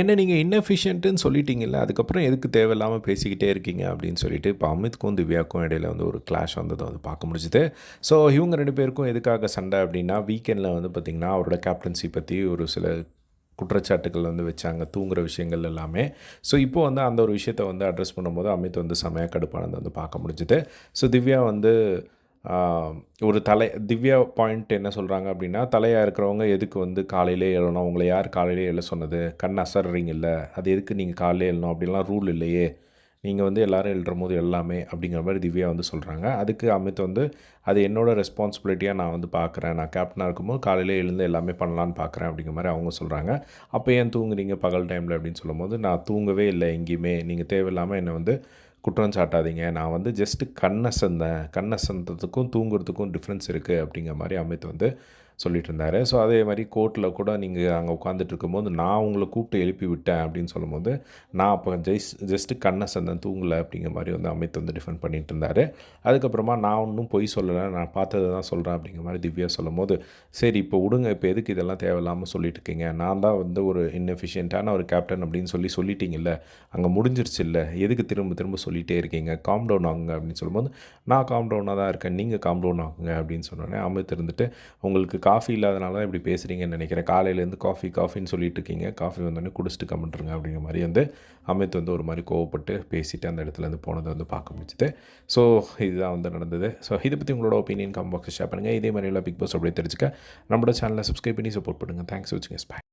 என்ன நீங்கள் இன்னஃபிஷியன்ட்டுன்னு சொல்லிட்டீங்கல்ல அதுக்கப்புறம் எதுக்கு தேவையில்லாமல் பேசிக்கிட்டே இருக்கீங்க அப்படின்னு சொல்லிட்டு இப்போ அமித்க்கும் திவ்யாக்கும் இடையில வந்து ஒரு கிளாஷ் வந்ததை வந்து பார்க்க முடிஞ்சுது. ஸோ இவங்க ரெண்டு பேருக்கும் எதுக்காக சண்டை அப்படின்னா வீக்கெண்டில் வந்து பார்த்திங்கன்னா அவரோட கேப்டன்சி பற்றி ஒரு சில குற்றச்சாட்டுகள் வந்து வச்சாங்க தூங்குற விஷயங்கள் எல்லாமே. ஸோ இப்போ வந்து அந்த ஒரு விஷயத்தை வந்து அட்ரஸ் பண்ணும்போது அமித் வந்து செமையாக கடுப்பானது வந்து பார்க்க முடிஞ்சுது. ஸோ திவ்யா வந்து ஒரு தலை திவ்யா பாயிண்ட் என்ன சொல்கிறாங்க அப்படின்னா தலையாக இருக்கிறவங்க எதுக்கு வந்து காலையிலே எழணும் உங்களை யார் காலையிலே எழ சொன்னது? கண் அசர்றீங்கல்ல அது எதுக்கு நீங்கள் காலையிலே எழணும்? அப்படிலாம் ரூல் இல்லையே. நீங்கள் வந்து எல்லோரும் எழுற போது எல்லாமே அப்படிங்கிற மாதிரி திவ்யா வந்து சொல்கிறாங்க அதுக்கு அமித் வந்து அது என்னோடய ரெஸ்பான்சிபிலிட்டியாக நான் வந்து பார்க்குறேன் நான் கேப்டனாக இருக்கும்போது காலையிலே எழுந்து எல்லாமே பண்ணலான்னு பார்க்குறேன் அப்படிங்கிற மாதிரி அவங்க சொல்கிறாங்க அப்போ ஏன் தூங்குறீங்க? பகல் டைமில் அப்படின்னு சொல்லும்போது நான் தூங்கவே இல்லை எங்கேயுமே. நீங்கள் தேவையில்லாமல் என்னை வந்து குற்றம் சாட்டாதீங்க. நான் வந்து ஜஸ்ட்டு கண்ணை சந்தேன் கண்ணை சந்ததுக்கும் தூங்குறதுக்கும் டிஃப்ரென்ஸ் இருக்குது அப்படிங்கிற மாதிரி அமித் வந்து சொல்லிட்டு இருந்தார் ஸோ அதே மாதிரி கோர்ட்டில் கூட நீங்கள் அங்கே உட்காந்துட்டு இருக்கும்போது நான் உங்களை கூப்பிட்டு எழுப்பி விட்டேன் அப்படின்னு சொல்லும்போது நான் அப்போ ஜெஸ் ஜஸ்ட்டு கண்ணை சந்தன் தூங்கலை அப்படிங்கிற மாதிரி வந்து அமித் வந்து டிஃபெண்ட் பண்ணிட்டு இருந்தார் அதுக்கப்புறமா நான் ஒன்றும் பொய் சொல்லலை நான் பார்த்ததை தான் சொல்கிறேன் அப்படிங்கிற மாதிரி திவ்யா சொல்லும்போது சரி இப்போ விடுங்க இப்போ எதுக்கு இதெல்லாம் தேவையில்லாமல் சொல்லிட்டு இருக்கீங்க நான் தான் வந்து ஒரு இன்எஃபிஷியண்ட்டான ஒரு கேப்டன் அப்படின்னு சொல்லி சொல்லிட்டீங்கல்ல அங்கே முடிஞ்சிருச்சு இல்லை எதுக்கு திரும்ப திரும்ப சொல்லிகிட்டே இருக்கீங்க? காம் டவுன் ஆகுங்க அப்படின்னு சொல்லும்போது நான் காம் டவுனாக தான் இருக்கேன் நீங்கள் காம் டவுன் ஆகுங்க அப்படின்னு சொன்னோன்னே அமித் இருந்துட்டு உங்களுக்கு காஃபி இல்லாதனால தான் இப்படி பேசுகிறீங்கன்னு நினைக்கிறேன். காலையிலேருந்து காஃபி காஃபின்னு சொல்லிட்டு இருக்கீங்க. காஃபி வந்தோடனே குடிச்சிட்டு கமெண்ட்ருங்க அப்படிங்கிற மாதிரி வந்து அமித் வந்து ஒரு மாதிரி கோவப்பட்டு பேசிட்டு அந்த இடத்துல இருந்து போனதை வந்து பார்க்க முடிச்சுது ஸோ இதுதான் வந்து நடந்தது. ஸோ இதை பற்றி உங்களோட ஒப்பீனியன் கம் பாக்ஸ் ஷேர் பண்ணுங்கள் இதே மாதிரி எல்லாம் பிக் பாஸ் அப்படியே தெரிஞ்சுக்க. நம்மளோட சேனலை சப்ஸ்கிரைப் பண்ணி சப்போர்ட் பண்ணுங்கள் தேங்க்ஸ் வச்சுங்க ஸ்பை